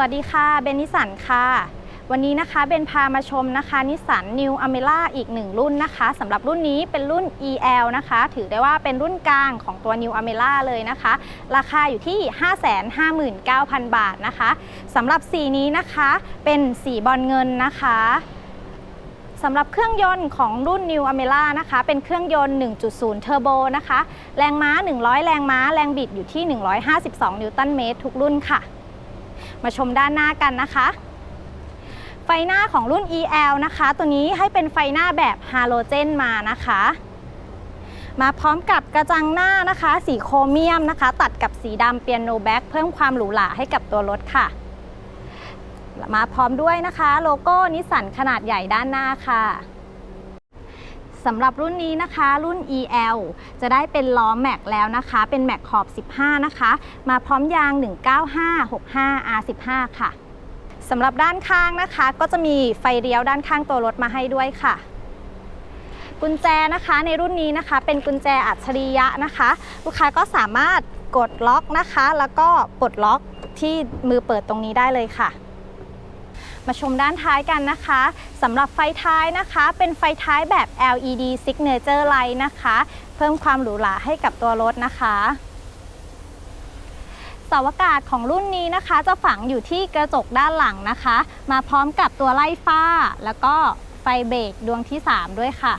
วัสดีค่ะ เบนนิสันค่ะ วันนี้นะคะเบนพามาชมนะคะนิสสัน New a m e r a อีกหนึ่งรุ่นนะคะสำหรับรุ่นนี้เป็นรุ่น EL นะคะ ถือได้ว่าเป็นรุ่นกลางของตัว New a m e r a เลยนะคะ ราคาอยู่ที่ 559,000 บาทนะคะสำหรับสีนี้นะคะเป็นสีบอลเงินนะคะสำหรับเครื่องยนต์ของรุ่น New a m e r a นะคะ เป็นเครื่องยนต์ 1.0 เทอร์โบนะคะ แรงม้า 100 แรงม้า แรงบิดอยู่ที่ 152 นิวตันเมตรทุกรุ่นค่ะ มาชมด้านหน้ากันนะคะ ไฟหน้าของรุ่น EL นะคะ ตัวนี้ให้เป็นไฟหน้าแบบฮาโลเจนมานะคะ มาพร้อมกับกระจังหน้านะคะ สีโครเมียมนะคะ ตัดกับสีดำเปียโนแบ็กเพิ่มความหรูหราให้กับตัวรถค่ะ มาพร้อมด้วยนะคะ โลโก้นิสสันขนาดใหญ่ด้านหน้าค่ะ สำหรับรุ่นนี้นะคะ รุ่น EL จะได้เป็นล้อแม็กแล้วนะคะ เป็นแม็กขอบ 15 นะคะ มาพร้อมยาง 19565 R15 ค่ะสำหรับด้านข้างนะคะ ก็จะมีไฟเลี้ยวด้านข้างตัวรถมาให้ด้วยค่ะ กุญแจนะคะในรุ่นนี้นะคะ เป็นกุญแจอัจฉริยะนะคะ ลูกค้าก็สามารถกดล็อกนะคะ แล้วก็ปลดล็อกที่มือเปิดตรงนี้ได้เลยค่ะ มาชมด้านท้ายกันนะคะสำหรับไฟท้ายนะคะ เป็นไฟท้ายแบบ LED Signature Light นะคะ เพิ่มความหรูหราให้กับตัวรถนะคะสาอากาศของรุ่นนี้นะคะ จะฝังอยู่ที่กระจกด้านหลังนะคะ มาพร้อมกับตัวไล่ฟ้า แล้วก็ไฟเบรกดวงที่ 3 ด้วยค่ะ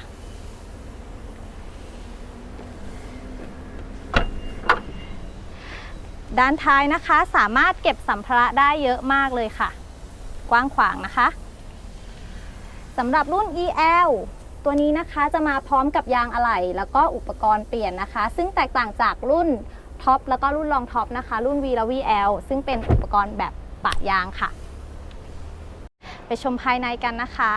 ด้านท้ายนะคะสามารถเก็บสัมภาระได้เยอะมากเลยค่ะ กว้างขวางนะคะสำหรับรุ่น EL ตัวนี้นะคะจะมาพร้อมกับยางอะไหล่แล้วก็อุปกรณ์เปลี่ยนนะคะ ซึ่งแตกต่างจากรุ่นท็อปแล้วก็รุ่นรองท็อปนะคะ รุ่น V และ VL ซึ่งเป็นอุปกรณ์แบบปะยางค่ะ ไปชมภายในกันนะคะ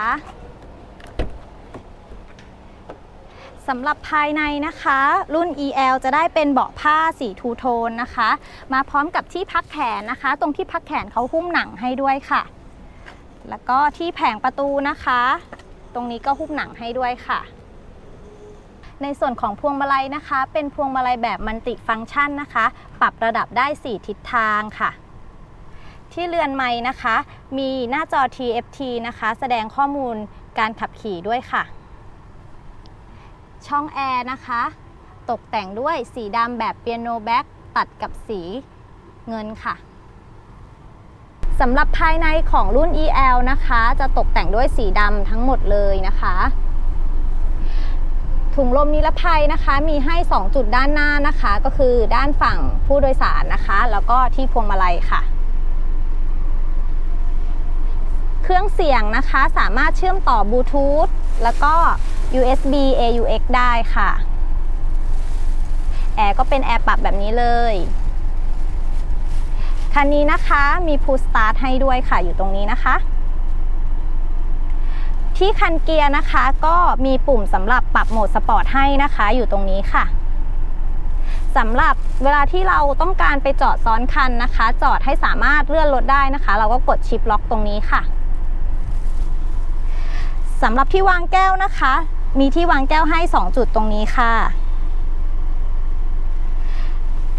สำหรับภายในนะคะ รุ่น EL จะได้เป็นเบาะผ้าสีทูโทนนะคะ มาพร้อมกับที่พักแขนนะคะ ตรงที่พักแขนเขาหุ้มหนังให้ด้วยค่ะ แล้วก็ที่แผงประตูนะคะ ตรงนี้ก็หุ้มหนังให้ด้วยค่ะ ในส่วนของพวงมาลัยนะคะ เป็นพวงมาลัยแบบมัลติฟังก์ชันนะคะ ปรับระดับได้ 4 ทิศทางค่ะ ที่เรือนไม้นะคะ มีหน้าจอ TFT นะคะ แสดงข้อมูลการขับขี่ด้วยค่ะ ช่องแอร์นะคะ ตกแต่งด้วยสีดำแบบเปียโนแบ็กตัดกับสีเงินค่ะ สำหรับภายในของรุ่น EL นะคะ จะตกแต่งด้วยสีดำทั้งหมดเลยนะคะ ถุงลมนิรภัยนะคะ มีให้ 2 จุดด้านหน้านะคะ ก็คือด้านฝั่งผู้โดยสารนะคะ แล้วก็ที่พวงมาลัยค่ะ เครื่องเสียงนะคะสามารถเชื่อมต่อบลูทูธแล้วก็ USB AUX ได้ค่ะ แอร์ก็เป็นแอร์ปรับแบบนี้เลย คันนี้นะคะมีพูสตาร์ทให้ด้วยค่ะอยู่ตรงนี้นะคะ ที่คันเกียร์นะคะก็มีปุ่มสำหรับปรับโหมดสปอร์ตให้นะคะอยู่ตรงนี้ค่ะสำหรับเวลาที่เราต้องการไปจอดซ้อนคันนะคะ จอดให้สามารถเลื่อนรถได้นะคะ เราก็กดชิปล็อกตรงนี้ค่ะสำหรับที่วางแก้วนะคะ มีที่วางแก้วให้ 2 จุดตรงนี้ค่ะ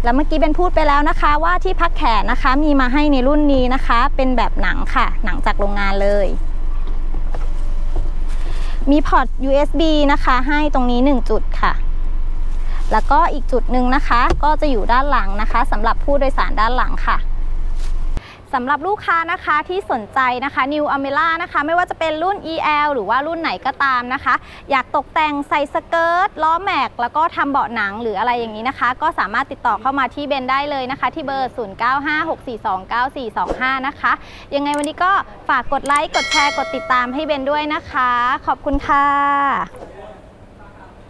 แล้วเมื่อกี้เป็นพูดไปแล้วนะคะ ว่าที่พักแขนนะคะมีมาให้ในรุ่นนี้นะคะ เป็นแบบหนังค่ะ หนังจากโรงงานเลย มีพอร์ต USB นะคะ ให้ตรงนี้ 1 จุดค่ะ แล้วก็อีกจุดหนึ่งนะคะ ก็จะอยู่ด้านหลังนะคะสำหรับผู้โดยสารด้านหลังค่ะ สำหรับลูกค้านะคะที่สนใจนะคะ New a m e r a นะคะ ไม่ว่าจะเป็นรุ่น EL หรือว่ารุ่นไหนก็ตามนะคะ อยากตกแต่งใส่สเกิร์ตล้อแม็ก แล้วก็ทำเบาะหนังหรืออะไรอย่างนี้นะคะ ก็สามารถติดต่อเข้ามาที่เบนได้เลยนะคะ ที่เบอร์ 0956429425 นะคะ ยังไงวันนี้ก็ฝากกดไลค์ กดแชร์ กดติดตามให้เบนด้วยนะคะ ขอบคุณค่ะ